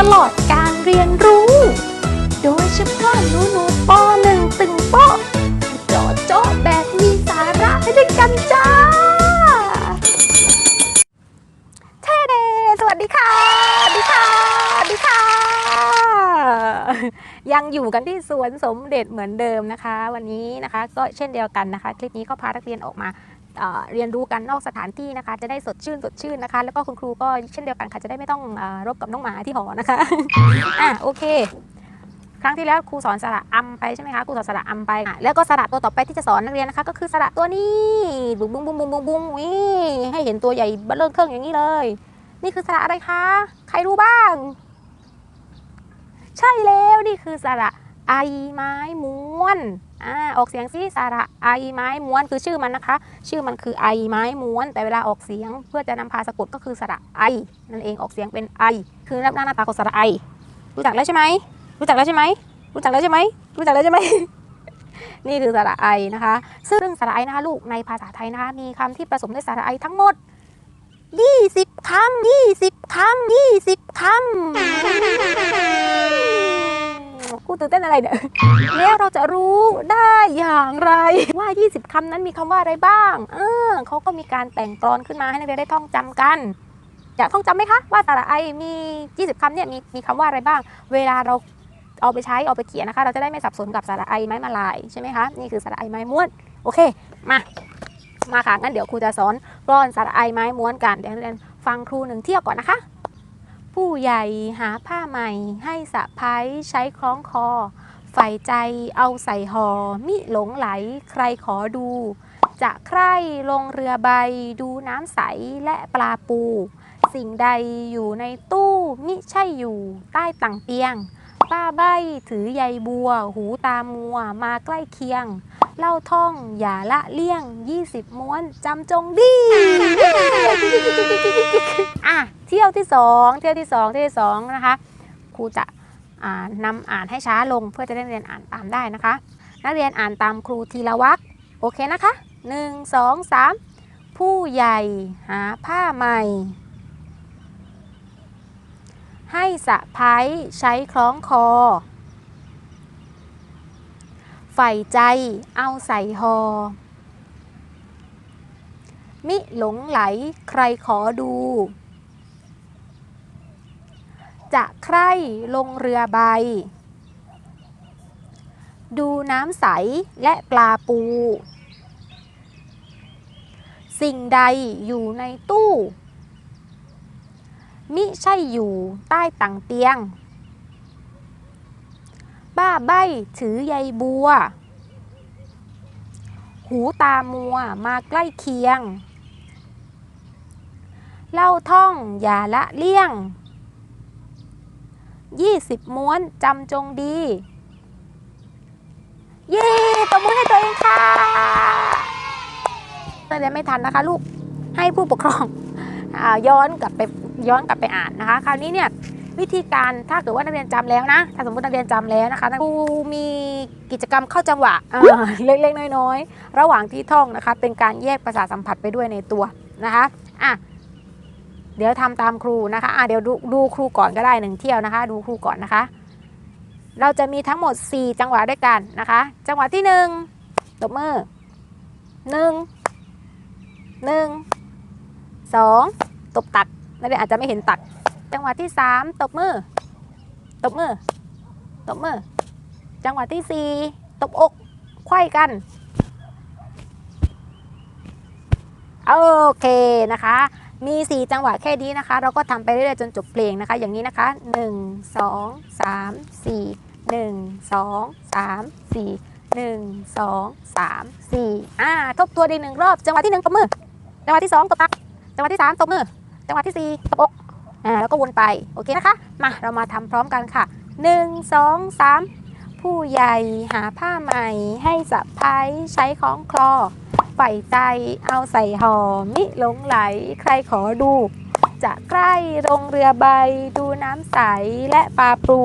ตลอดการเรียนรู้ โดยเฉพาะหนูหนูปหนึ่งตึงโป๊ะโจโจะแบบมีสาระไปด้วยกันจ้าเทเดสวัสดีค่ะ สวัสดีค่ะ สวัสดีค่ะ ยังอยู่กันที่สวนสมเด็จเหมือนเดิมนะคะ วันนี้นะคะ ก็เช่นเดียวกันนะคะ คลิปนี้ก็พานักเรียนออกมา เรียนรู้กันนอกสถานที่นะคะ จะได้สดชื่นสดชื่นนะคะ แล้วก็คุณครูก็เช่นเดียวกันค่ะ จะได้ไม่ต้องอรบกับน้องหมาที่หอนะคะอะโอเค ครั้งที่แล้วครูสอนสระอัมไปใช่ไหมคะครูสอนสระอัมไปแล้วก็สระตัวต่อไปที่จะสอนนักเรียนนะคะ ก็คือสระตัวนี้บุ้งบุ้งบุ้งบุ้งบุ้งบุ้งนี่ให้เห็นตัวใหญ่เบ้อเริ่มเครื่องอย่างนี้เลย นี่คือสระอะไรคะ ใครรู้บ้าง ใช่แล้วนี่คือสระ ไอไม้ม้วนอ่าออกเสียงซิสระไอไม้ม้วนคือชื่อมันนะคะ ชื่อมันคือไอไม้ม้วน แต่เวลาออกเสียงเพื่อจะนำพาสะกดก็คือสระไอนั่นเองออกเสียงเป็นไอ คือหน้าหน้าตาของสระไอ รู้จักแล้วใช่ไหมรู้จักแล้วใช่ไหมรู้จักแล้วใช่ไหมรู้จักแล้วใช่ไหมนี่คือสระไอนะคะ ซึ่งสระไอนะคะลูกในภาษาไทยนะคะมีคำที่ผสมด้วยสระไอทั้งหมด20คำ20คำ20คำ กูตื่นเต้นอะไรเนี่ยแล้วเราจะรู้ได้อย่างไร ว่า 20คำนั้นมีคำว่าอะไรบ้าง เออเขาก็มีการแต่งกลอนขึ้นมาให้นักเรียนได้ท่องจำกันอยากท่องจำไหมคะว่าสระไอมี 20คำเนี่ยมีมีคำว่าอะไรบ้าง เวลาเราเอาไปใช้เอาไปเขียนนะคะ เราจะได้ไม่สับสนกับสระไอไม้มาลายใช่ไหมคะนี่คือสระไอไม้ม้วนโอเคมามาค่ะงั้นเดี๋ยวครูจะสอนกลอนสระไอไม้ม้วนกันเดี๋ยวนักเรียนฟังครูหนึ่งเที่ยวก่อนนะคะ ผู้ใหญ่หาผ้าใหม่ให้สะพ้ายใช้คล้องคอ ใฝ่ใจเอาใส่ห่อมิหลงไหลใครขอดู จะใคร่ลงเรือใบดูน้ำใสและปลาปู สิ่งใดอยู่ในตู้มิใช่อยู่ใต้ต่างเตียง ป้าใบถือใยบัว หูตามัวมาใกล้เคียง เล่าท่องอย่าละเลี่ยง 20 ม้วนจำจงดี อะเที่ยวที่สองเที่ยวที่สองเที่ยวที่สองนะคะครูจะอ่านำอ่านให้ช้าลงเพื่อจะได้เรียนอ่านตามได้นะคะ นักเรียนอ่านตามครูทีละวรรคโอเคนะคะ 1 2 3 ผู้ใหญ่หาผ้าใหม่ ให้สะพ้ายใช้คล้องคอใฝ่ใจเอาใส่หอ มิหลงไหลใครขอดู จะใคร่ลงเรือใบ ดูน้ำใสและปลาปู สิ่งใดอยู่ในตู้ มิใช่อยู่ใต้ตังเตียง บ้าใบถือใยบัว หูตามัวมาใกล้เคียง เล่าท่องอย่าละเลี่ยง 20 ม้วนจำจงดี เย้ตบมือให้ตัวเองค่ะนักเรียนไม่ทันนะคะลูกให้ผู้ปกครองอย้อนกลับไปย้อนกลับไปอ่านนะคะ คราวนี้เนี่ยวิธีการถ้าเกิดว่านักเรียนจำแล้วนะ ถ้าสมมตินักเรียนจำแล้วนะคะครูมีกิจกรรมเข้าจังหวะเล็กๆน้อยๆ ระหว่างที่ท่องนะคะ เป็นการแยกประสาสัมผัสไปด้วยในตัวนะคะอะ เดี๋ยวทำตามครูนะคะอะเดี๋ยวดูดูครูก่อนก็ได้หนึ่งเที่ยวนะคะ ดูครูก่อนนะคะ เราจะมีทั้งหมด 4 จังหวะด้วยกันนะคะ จังหวะที่1ตบมือหนึ่งหนึ่งสองตบตักนักเรียนอาจจะไม่เห็นตัก จังหวะที่ 3 ตบมือ ตบมือ ตบมือ จังหวะที่ 4 ตบอกไขว้กันโอเคนะคะ มี 4 จังหวะแค่นี้นะคะ เราก็ทำไปเรื่อยๆจนจบเพลงนะคะ อย่างนี้นะคะ 1 2 3 4 1 2 3 4 1 2 3 4อ่าทบตัวดีหนึ่งรอบ จังหวะที่1ตบมือ จังหวะที่2ตบตัก จังหวะที่3ตบมือ จังหวะที่4ตบอกอ่าแล้วก็วนไป โอเคนะคะ มา เรามาทำพร้อมกันค่ะ 1 2 3 ผู้ใหญ่หาผ้าใหม่ให้สะพ้ายใช้คล้องคลอ ใฝ่ใจเอาใส่ห่อมิหลงไหลใครขอดู จะใกล้ลงเรือใบ ดูน้ำใสและปลาปลู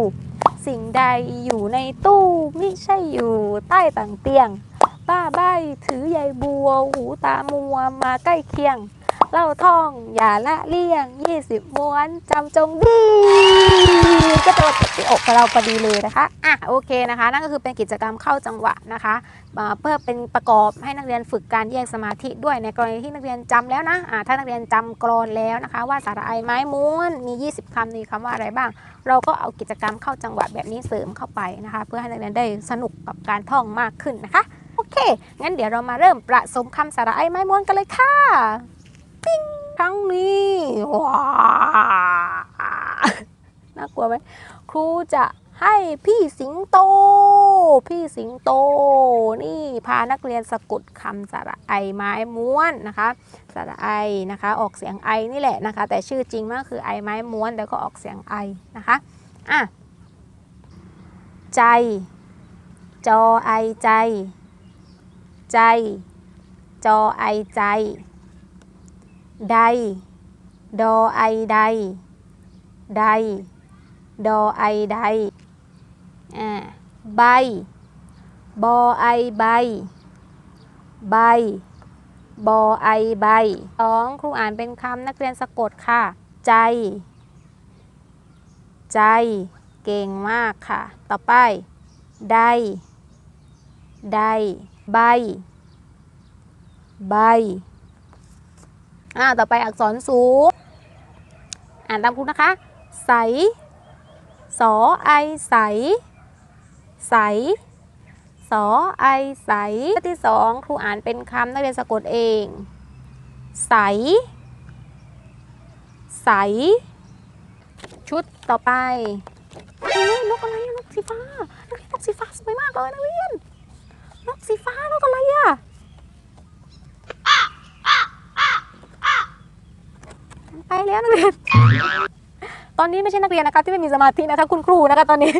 สิ่งใดอยู่ในตู้มิใช่อยู่ใต้ต่างเตียง ป้าใบถือใยบัว หูตามัวมาใกล้เคียง เล่าท่องอย่าละเลี่ยง20ม้วนจำจงดี เราพอดีเลยนะคะอะโอเคนะคะ นั่นก็คือเป็นกิจกรรมเข้าจังหวะนะคะเพื่อเป็นประกอบให้นักเรียนฝึกการแยกสมาธิด้วยในกรณีที่นักเรียนจำแล้วนะอ่าถ้านักเรียนจำกรอนแล้วนะคะ ว่าสาระไอไม้ม้วนมี 20คำมีคำว่าอะไรบ้าง เราก็เอากิจกรรมเข้าจังหวะแบบนี้เสริมเข้าไปนะคะ เพื่อให้นักเรียนได้สนุกกับการท่องมากขึ้นนะคะโอเค งั้นเดี๋ยวเรามาเริ่มประสมคำสาระไอไม้ม้วนกันเลยค่ะ ปิ้งครั้งนี้ว้า น่ากลัวไหมครูจะให้พี่สิงโต พี่สิงโต นี่พานักเรียนสะกดคำสระไอไม้ม้วนนะคะสระไอนะคะ ออกเสียงไอนี่แหละนะคะ แต่ชื่อจริงมันก็คือไอไม้ม้วนแล้วก็ออกเสียงไอนะคะอะใจ จอไอใจ ใจ จอไอใจ ใด ดอไอใด ใด ดอไอใดอ่าใบบอไอใบ ใบบอไอใบสองครูอ่านเป็นคำนักเรียนสะกดค่ะ ใจ ใจเก่งมากค่ะ ต่อไปใดใดใบ ใบ อ่า ต่อไปอักษรสูง อ่านตามครูนะคะ ใส สอไอใส ใส สอไอใสข้อที่สองครูอ่านเป็นคำนักเรียนสะกดเอง ใส ใส ชุดต่อไปเฮ้ยนกอะไรนกสีฟ้านักเรียนนกสีฟ้าสวยมากเลยนักเรียนนกสีฟ้านกอะไรอะไปแล้วนักเรียน ตอนนี้ไม่ใช่นักเรียนนะคะที่ไม่มีสมาธินะคะคุณครูนะคะตอนนี้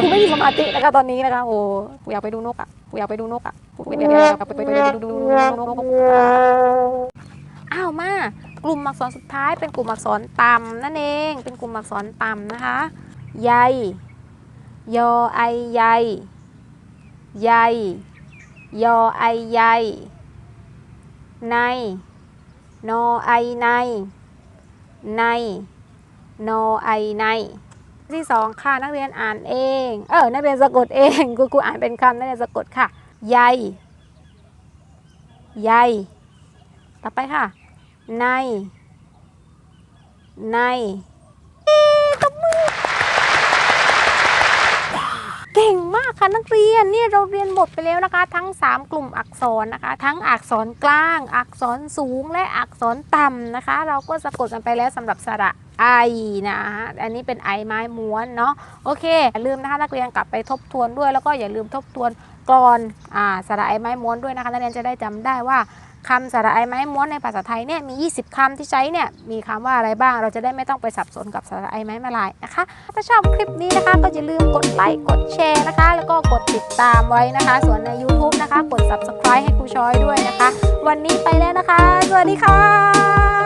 ครูไม่มีสมาธินะคะตอนนี้นะคะโอ้กูอยากไปดูนกอะกูอยากไปดูนกอะกูไปดูนกไปไปไปดูดูนกอ้าวมากลุ่มอักษรสุดท้ายเป็นกลุ่มอักษรต่ำนั่นเองเป็นกลุ่มอักษรต่ำนะคะใยยอไอใยใยยอไอใยในนอไอในใน นไอในที่สองค่ะนักเรียนอ่านเอง เออ นักเรียนสะกดเองกูกูอ่านเป็นคำนักเรียนสะกดค่ะใยใยต่อไปค่ะ ใน ในเอ๊ะตบมือ เค่ะนักเรียนนี่เราเรียนหมดไปแล้วนะคะ ทั้ง 3 กลุ่มอักษรนะคะ ทั้งอักษรกลาง อักษรสูงและอักษรต่ำนะคะ เราก็สะกดกันไปแล้วสำหรับสระไอนะฮะอันนี้เป็นไอไม้ม้วนเนาะโอเคอย่าลืมนะคะนักเรียนกลับไปทบทวนด้วย แล้วก็อย่าลืมทบทวนกรอนอ่าสระไอไม้ม้วนด้วยนะคะนักเรียนจะได้จำได้ว่า คำสระไอไม้ม้วนในภาษาไทยเนี่ยมี 20คำที่ใช้เนี่ยมีคำว่าอะไรบ้าง เราจะได้ไม่ต้องไปสับสนกับสระไอไม้มาลายนะคะ ถ้าชอบคลิปนี้นะคะ ก็อย่าลืมกดไลค์กดแชร์นะคะ แล้วก็กดติดตามไว้นะคะ ส่วนใน YouTube นะคะ กด subscribe ให้ครูชอยด้วยนะคะ วันนี้ไปแล้วนะคะ สวัสดีค่ะ